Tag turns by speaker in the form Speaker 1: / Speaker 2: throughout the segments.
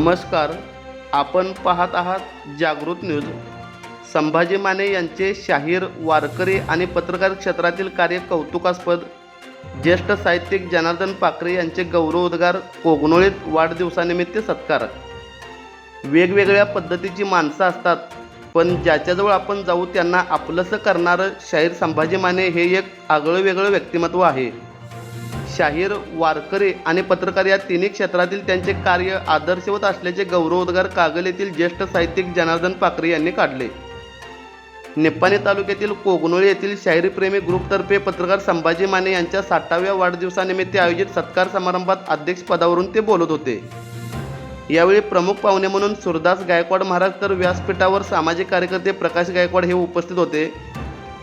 Speaker 1: नमस्कार. आपण पाहत आहात जागृत न्यूज. संभाजी माने यांचे शाहीर वारकरी आणि पत्रकार क्षेत्रातील कार्य कौतुकास्पद. ज्येष्ठ साहित्यिक जनार्दन पाखरे यांचे गौरवोद्गार कोगनोळीत वाढदिवसानिमित्त सत्कार. वेगवेगळ्या पद्धतीची माणसं असतात पण ज्याच्याजवळ आपण जाऊ त्यांना आपलंसं करणारं शाहीर संभाजी माने हे एक आगळं वेगळं व्यक्तिमत्व आहे. शाहीर वारकरी आणि पत्रकार या तिन्ही क्षेत्रातील त्यांचे कार्य आदर्शवत असल्याचे गौरवोद्गार कागल येथील ज्येष्ठ साहित्यिक जनार्दन पाखरे यांनी काढले. निप्पाणी तालुक्यातील कोगनोळी येथील शाहिरीप्रेमी ग्रुपतर्फे पत्रकार संभाजी माने यांच्या साठाव्या वाढदिवसानिमित्त आयोजित सत्कार समारंभात अध्यक्षपदावरून ते बोलत होते. यावेळी प्रमुख पाहुणे म्हणून सुरदास गायकवाड महाराज तर व्यासपीठावर सामाजिक कार्यकर्ते प्रकाश गायकवाड हे उपस्थित होते.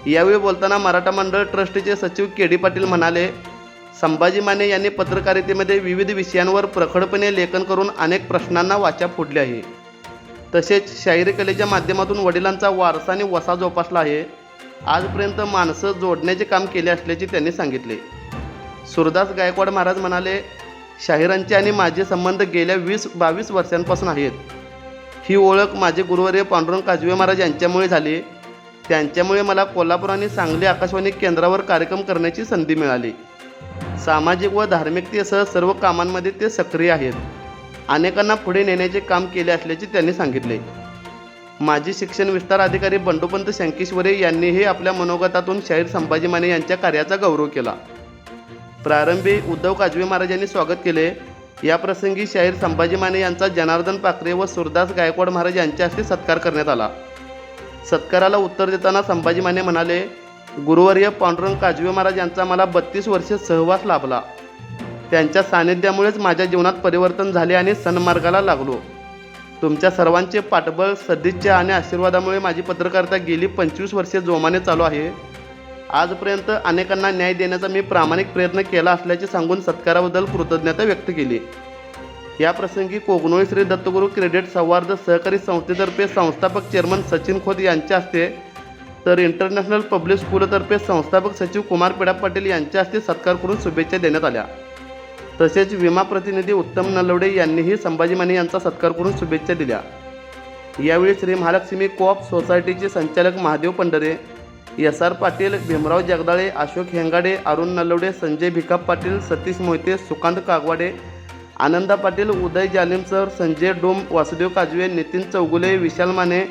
Speaker 1: यावेळी बोलताना मराठा मंडळ ट्रस्टचे सचिव के डी पाटील म्हणाले संभाजी माने यांनी पत्रकारितेमध्ये विविध विषयांवर प्रखडपणे लेखन करून अनेक प्रश्नांना वाचा फोडली आहे. तसेच शाहिरी कलेच्या माध्यमातून वडिलांचा वारसा आणि वसा जोपासला आहे. आजपर्यंत माणसं जोडण्याचे काम केले असल्याचे त्यांनी सांगितले. सुरदास गायकवाड महाराज म्हणाले शाहिरांचे आणि माझे संबंध गेल्या वीस बावीस वर्षांपासून आहेत. ही ओळख माझे गुरुवर्य पांडुरंग काजवे महाराज यांच्यामुळे झाली. त्यांच्यामुळे मला कोल्हापूर आणि सांगली आकाशवाणी केंद्रावर कार्यक्रम करण्याची संधी मिळाली. सामाजिक व धार्मिकतेसह सर्व कामांमध्ये ते सक्रिय आहेत. अनेकांना पुढे नेण्याचे काम केले असल्याचे त्यांनी सांगितले. माजी शिक्षण विस्तार अधिकारी बंडोपंत शंकेश्वरे यांनीही आपल्या मनोगतातून शाहीर संभाजी माने यांच्या कार्याचा गौरव केला. प्रारंभी उद्धव काजवे महाराज यांनी स्वागत केले. या प्रसंगी शाहीर संभाजी माने यांचा जनार्दन पाखरे व सुरदास गायकवाड महाराज यांच्या हस्ते सत्कार करण्यात आला. सत्काराला उत्तर देताना संभाजी माने म्हणाले गुरुवर्य पांडुरंग काजवे महाराज यांचा मला बत्तीस वर्षे सहवास लाभला. त्यांच्या सानिध्यामुळेच माझ्या जीवनात परिवर्तन झाले आणि सन्मार्गाला लागलो. तुमच्या सर्वांचे पाठबळ सदिच्छा आणि आशीर्वादामुळे माझी पत्रकारिता गेली पंचवीस वर्षे जोमाने चालू आहे. आजपर्यंत अनेकांना न्याय देण्याचा मी प्रामाणिक प्रयत्न केला असल्याचे सांगून सत्काराबद्दल कृतज्ञता व्यक्त केली. या प्रसंगी कोकणोळी श्री दत्तगुरू क्रेडिट सौहार्द सहकारी संस्थेतर्फे संस्थापक चेअरमन सचिन खोत यांच्या हस्ते तर इंटरनॅशनल पब्लिक स्कूलतर्फे संस्थापक सचिव कुमार पिडा पाटील यांच्या हस्ते सत्कार करून शुभेच्छा देण्यात आल्या. तसेच विमा प्रतिनिधी उत्तम नलवडे यांनीही संभाजी माने यांचा सत्कार करून शुभेच्छा दिल्या. यावेळी श्री महालक्ष्मी कोऑप सोसायटीचे संचालक Mahadev Pandhare S R Patil Bhimrao Jagdale Ashok Hengade Arun Nalawade Sanjay Bhikap Patil Satish Mohite Sukant Kagwade Ananda Patil Uday Jalim sir Sanjay Dom Vasudev Kajwe Nitin Chougule Vishal Mane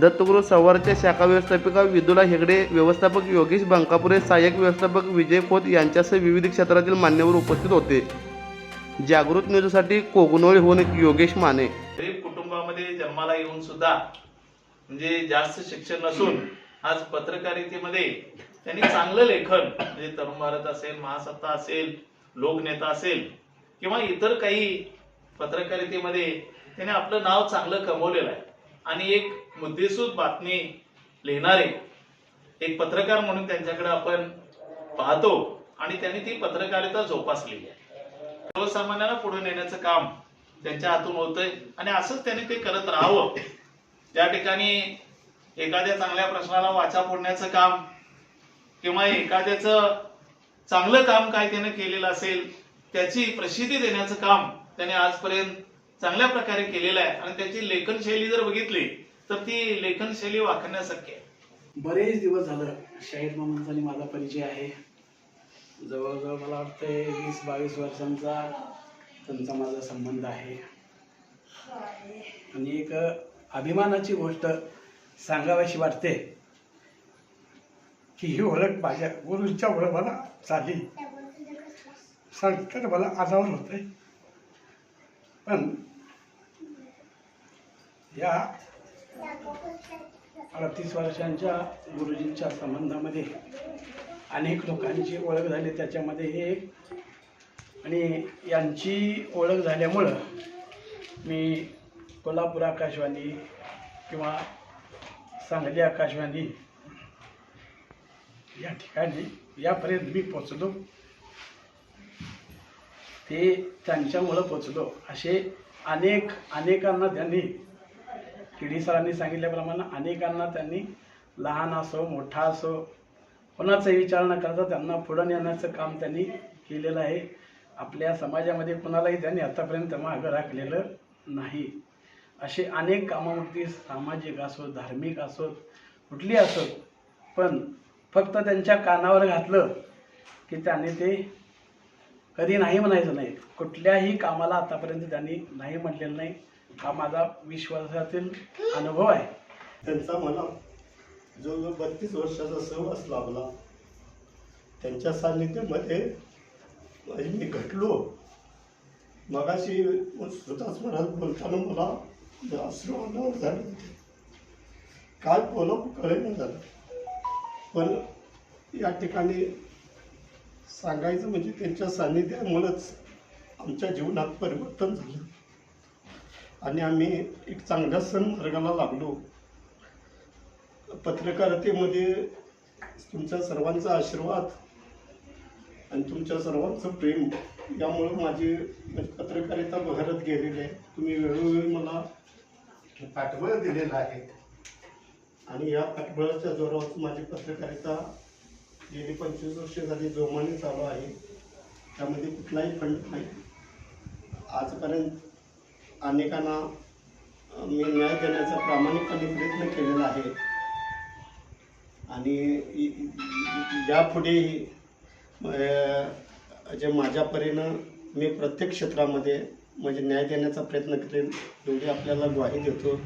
Speaker 1: Dattaguru सवारच्या शाखा व्यवस्थापिका विदुला हेगडे व्यवस्थापक योगेश बंकापुरे सहाय्यक व्यवस्थापक विजय खोत यांच्यासह विविध क्षेत्रातील मान्यवर उपस्थित होते. जागृत न्यूजसाठी कोगनोळीहून योगेश माने.
Speaker 2: गरीब कुटुंबामध्ये जन्माला येऊन सुद्धा म्हणजे जास्त शिक्षण नसून आज पत्रकारितेमध्ये त्यांनी चांगलं लेखन म्हणजे तरुण भारत असेल महासत्ता असेल लोकनेता असेल किंवा इतर काही पत्रकारितेमध्ये त्याने आपलं नाव चांगलं कमवलेलं आहे. आणि एक मुद्देसूद बातमी लिहिणारे एक पत्रकार म्हणून त्यांच्याकडे आपण पाहतो आणि त्यांनी ती पत्रकारिता जोपासलेली आहे सर्वसामान्यांना पुढे नेण्याचं काम त्यांच्या हातून होतंय आणि असंच त्यांनी ते करत राहावं. त्या ठिकाणी एखाद्या चांगल्या प्रश्नाला वाचा फोडण्याचं काम किंवा एखाद्याचं चांगलं काम काय त्याने केलेलं असेल त्याची प्रसिद्धी देण्याचं काम त्याने आजपर्यंत चांगल्या प्रकारे केलेलं आहे आणि त्याची लेखन शैली जर बघितली तर ती लेखनशैली वाखण्यासारखी आहे.
Speaker 3: बरेच दिवस झालं शाहीर मामांचा आणि माझा परिचय आहे. जवळजवळ मला वाटतंय वीस बावीस वर्षांचा त्यांचा माझा संबंध आहे. आणि एक अभिमानाची गोष्ट सांगावीशी वाटते की ही ओळख माझ्या गुरुच्या ओळख मला झाली. सांगताना मला आजावर होतंय. पण या अडतीस वर्षांच्या गुरुजींच्या संबंधामध्ये अनेक लोकांची ओळख झाली त्याच्यामध्ये हे एक. आणि यांची ओळख झाल्यामुळं मी कोल्हापूर आकाशवाणी किंवा सांगली आकाशवाणी या ठिकाणी यापर्यंत मी पोचलो. ते त्यांच्यामुळं पोचलो. असे अनेक अनेकांना त्यांनी किडी सरांनी सांगितल्याप्रमाणे अनेकांना त्यांनी लहान असो मोठा असो कोणाचाही विचार न करता त्यांना पुढं नेण्याचं काम त्यांनी केलेलं आहे. आपल्या समाजामध्ये कुणालाही त्यांनी आतापर्यंत मागं राखलेलं नाही. असे अनेक कामावरती सामाजिक असो धार्मिक असोत कुठली असोत पण फक्त त्यांच्या कानावर घातलं की त्यांनी ते कधी नाही म्हणायचं नाही. कुठल्याही कामाला आतापर्यंत त्यांनी नाही म्हटलेलं नाही. हा माझा विश्वासातील अनुभव आहे.
Speaker 4: त्यांचा मला जो जो बत्तीस वर्षाचा सहवास लाभला. त्यांच्या सान्निध्यामध्ये मी घटलो. मगाशी स्वतःच मनात बोलताना मला अश्रू अनावर झाले होते. काय बोला कळेना झालं. पण या ठिकाणी सांगायचं म्हणजे त्यांच्या सान्निध्यामुळंच आमच्या जीवनात परिवर्तन झालं. आणि आम्ही एक चांगल्या सण मार्गाला लागलो. पत्रकारितेमध्ये तुमच्या सर्वांचा आशीर्वाद आणि तुमच्या सर्वांचं प्रेम यामुळं माझी पत्रकारिता बहरत गेलेली आहे. तुम्ही वेळोवेळी मला पाठबळ दिलेलं आहे. आणि या पाठबळाच्या जोरावर माझी पत्रकारिता गेली पंचवीस वर्ष झाली जोमाने चालू आहे. त्यामध्ये कुठलाही खंड नाही. आजपर्यंत अनेकांना मी न्याय देण्याचा प्रामाणिकपणे प्रयत्न केलेला आहे. आणि यापुढेही जे माझ्या परीनं मी प्रत्येक क्षेत्रामध्ये म्हणजे न्याय देण्याचा प्रयत्न करेन एवढी आपल्याला ग्वाही देतो.